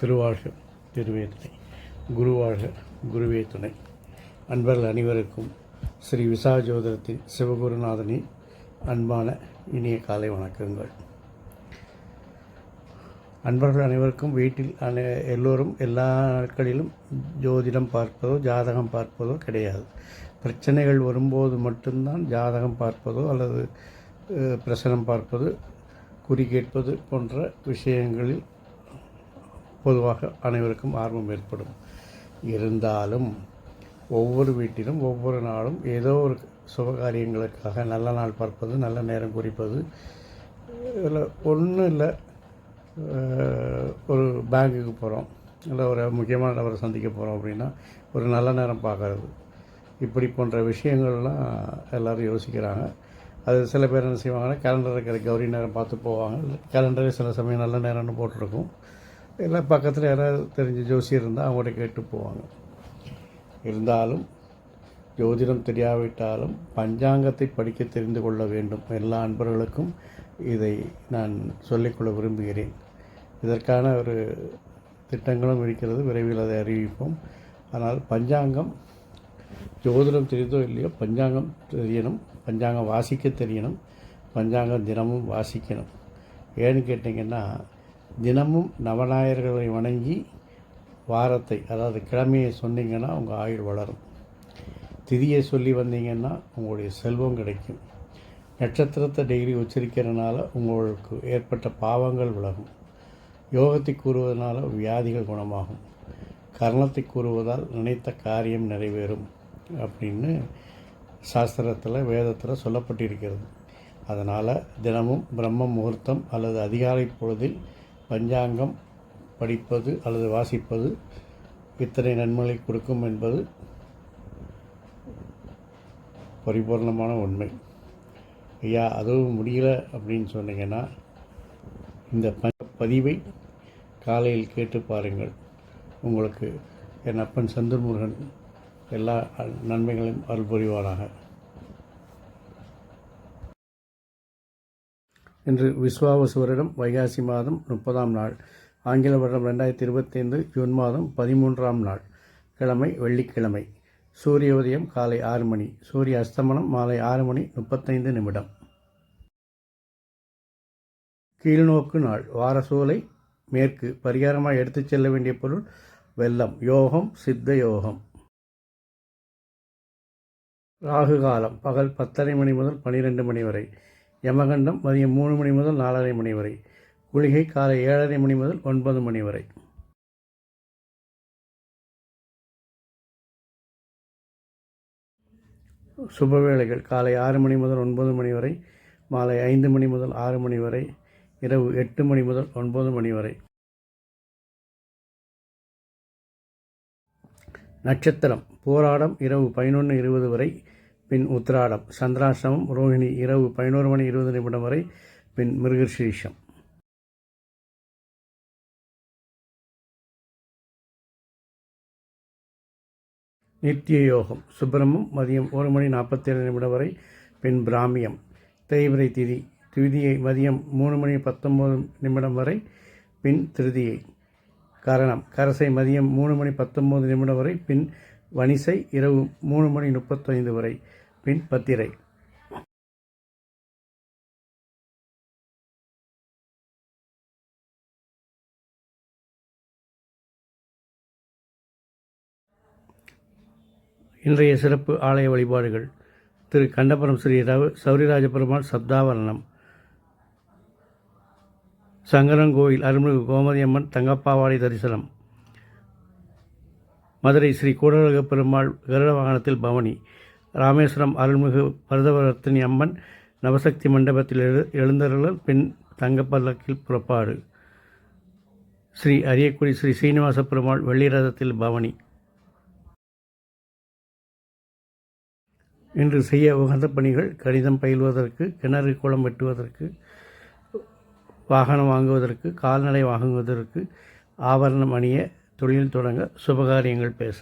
திருவாழ்க திருவே துணை குருவாழ்க குருவே துணை. அன்பர்கள் அனைவருக்கும் ஸ்ரீ விசாஜோதரத்தின் சிவகுருநாதனின் அன்பான இனிய காலை வணக்கங்கள். அன்பர்கள் அனைவருக்கும் வீட்டில் அனை எல்லோரும் எல்லா நாட்களிலும் ஜோதிடம் பார்ப்பதோ ஜாதகம் பார்ப்பதோ கிடையாது. பிரச்சனைகள் வரும்போது மட்டும்தான் ஜாதகம் பார்ப்பதோ அல்லது பிரசனம் பார்ப்பது குறி கேட்பது போன்ற விஷயங்களில் பொதுவாக அனைவருக்கும் ஆர்வம் ஏற்படும். இருந்தாலும் ஒவ்வொரு வீட்டிலும் ஒவ்வொரு நாளும் ஏதோ ஒரு சுபகாரியங்களுக்காக நல்ல நாள் பார்ப்பது நல்ல நேரம் குறிப்பது இதில் ஒன்றும் இல்லை ஒரு பேங்க்குக்கு போகிறோம் இல்லை ஒரு முக்கியமான நபரை சந்திக்க போகிறோம் அப்படின்னா ஒரு நல்ல நேரம் பார்க்கறது இப்படி போன்ற விஷயங்கள்லாம் எல்லோரும் யோசிக்கிறாங்க. அது சில பேர் என்ன செய்வாங்கன்னா கேலண்டர் இருக்கிற கௌரி நேரம் பார்த்து போவாங்க. கேலண்டரே சில சமயம் நல்ல நேரம்னு போட்டிருக்கும். இல்லை பக்கத்தில் யாராவது தெரிஞ்ச ஜோசி இருந்தால் அவங்கள்ட்ட கேட்டு போவாங்க. இருந்தாலும் ஜோதிடம் தெரியாவிட்டாலும் பஞ்சாங்கத்தை படிக்க தெரிந்து கொள்ள வேண்டும். எல்லா அன்பர்களுக்கும் இதை நான் சொல்லிக்கொள்ள விரும்புகிறேன். இதற்கான ஒரு திட்டங்களும் இருக்கிறது விரைவில் அதை அறிவிப்போம். ஆனால் பஞ்சாங்கம் ஜோதிடம் தெரிந்தோ இல்லையோ பஞ்சாங்கம் தெரியணும் பஞ்சாங்கம் வாசிக்க தெரியணும் பஞ்சாங்கம் தினமும் வாசிக்கணும். ஏன்னு கேட்டிங்கன்னா தினமும் நவநாயர்களை வணங்கி வாரத்தை அதாவது கிழமையை சொன்னீங்கன்னா உங்கள் ஆயுள் வளரும். திதியை சொல்லி வந்தீங்கன்னா உங்களுடைய செல்வம் கிடைக்கும். நட்சத்திரத்தை டெய்லி உச்சரிக்கிறனால உங்களுக்கு ஏற்பட்ட பாவங்கள் விலகும். யோகத்தை கூறுவதனால வியாதிகள் குணமாகும். கர்ணத்தை கூறுவதால் நினைத்த காரியம் நிறைவேறும் அப்படின்னு சாஸ்திரத்தில் வேதத்தில் சொல்லப்பட்டிருக்கிறது. அதனால் தினமும் பிரம்ம முகூர்த்தம் அல்லது அதிகாலை பொழுதில் பஞ்சாங்கம் படிப்பது அல்லது வாசிப்பது இத்தனை நன்மைகளை கொடுக்கும் என்பது பரிபூர்ணமான உண்மை. ஐயா அதுவும் முடியல அப்படின்னு சொன்னீங்கன்னா இந்த ப பதிவை காலையில் கேட்டு பாருங்கள். உங்களுக்கு என் அப்பன் சந்திரமுருகன் எல்லா நன்மைகளையும் அருள்புரிவாராக இன்று விஸ்வாவசு வருடம் வைகாசி மாதம் முப்பதாம் நாள். ஆங்கில வருடம் ரெண்டாயிரத்தி இருபத்தைந்து ஜூன் மாதம் பதிமூன்றாம் நாள். கிழமை வெள்ளிக்கிழமை. சூரிய உதயம் காலை ஆறு மணி. சூரிய அஸ்தமனம் மாலை ஆறு மணி முப்பத்தைந்து நிமிடம். கீழ்நோக்கு நாள். வாரசூலை மேற்கு. பரிகாரமாக எடுத்துச் செல்ல வேண்டிய பொருள் வெள்ளம். யோகம் சித்த யோகம். ராகு காலம். பகல் பத்தரை மணி முதல் பன்னிரெண்டு மணி வரை. யமகண்டம் மதியம் மூணு மணி முதல் நாலரை மணி வரை. குளிகை காலை ஏழரை மணி முதல் ஒன்பது மணி வரை. சுபவேளைகள் காலை ஆறு மணி முதல் ஒன்பது மணி வரை. மாலை ஐந்து மணி முதல் ஆறு மணி வரை. இரவு எட்டு மணி முதல் ஒன்பது மணி வரை. நட்சத்திரம். போராடம் இரவு பதினொன்று இருபது வரை பின் உத்திராடம். சந்திராசிரமம் ரோஹிணி இரவு பதினோரு மணி இருபது நிமிடம் வரை பின் மிருகசீஷம் நித்திய யோகம். சுப்பிரமம் மதியம் ஒரு மணி நாற்பத்தேழு நிமிடம் வரை பின் பிராமியம். தேய்பிரை திதி திதியை மதியம் மூணு மணி பத்தொம்போது நிமிடம் வரை பின் திருதியை. காரணம் கரசை மதியம் மூணு மணி பத்தொம்போது நிமிடம் வரை பின் வனிசை இரவு மூணு மணி முப்பத்தைந்து வரை பின் பத்திரை. இன்றைய சிறப்பு ஆலய வழிபாடுகள். திரு கண்டபுரம் ஸ்ரீ ரவ சௌரிராஜ பெருமாள் சப்தாவரணம். சங்கரங்கோயில் அருள்மிகு கோமதி அம்மன் தங்கப்பாவாடை தரிசனம். மதுரை ஸ்ரீ கூடலக பெருமாள் கருட வாகனத்தில் பவனி. ராமேஸ்வரம் அருள்மிகு பரதவர்த்தினி அம்மன் நவசக்தி மண்டபத்தில் எழு எழுந்தருளல் பின் தங்கப்பல்லக்கில் புறப்பாடு. ஸ்ரீ அரியக்குடி ஸ்ரீ சீனிவாச பெருமாள் வெள்ளிரதத்தில் பவனி. இன்று செய்ய உகந்த பணிகள் கடிதம் பயில்வதற்கு கிணறு குளம் வெட்டுவதற்கு வாகனம் வாங்குவதற்கு கால்நடை வாங்குவதற்கு ஆபரணம் அணிய தொழில் தொடங்க சுபகாரியங்கள் பேச.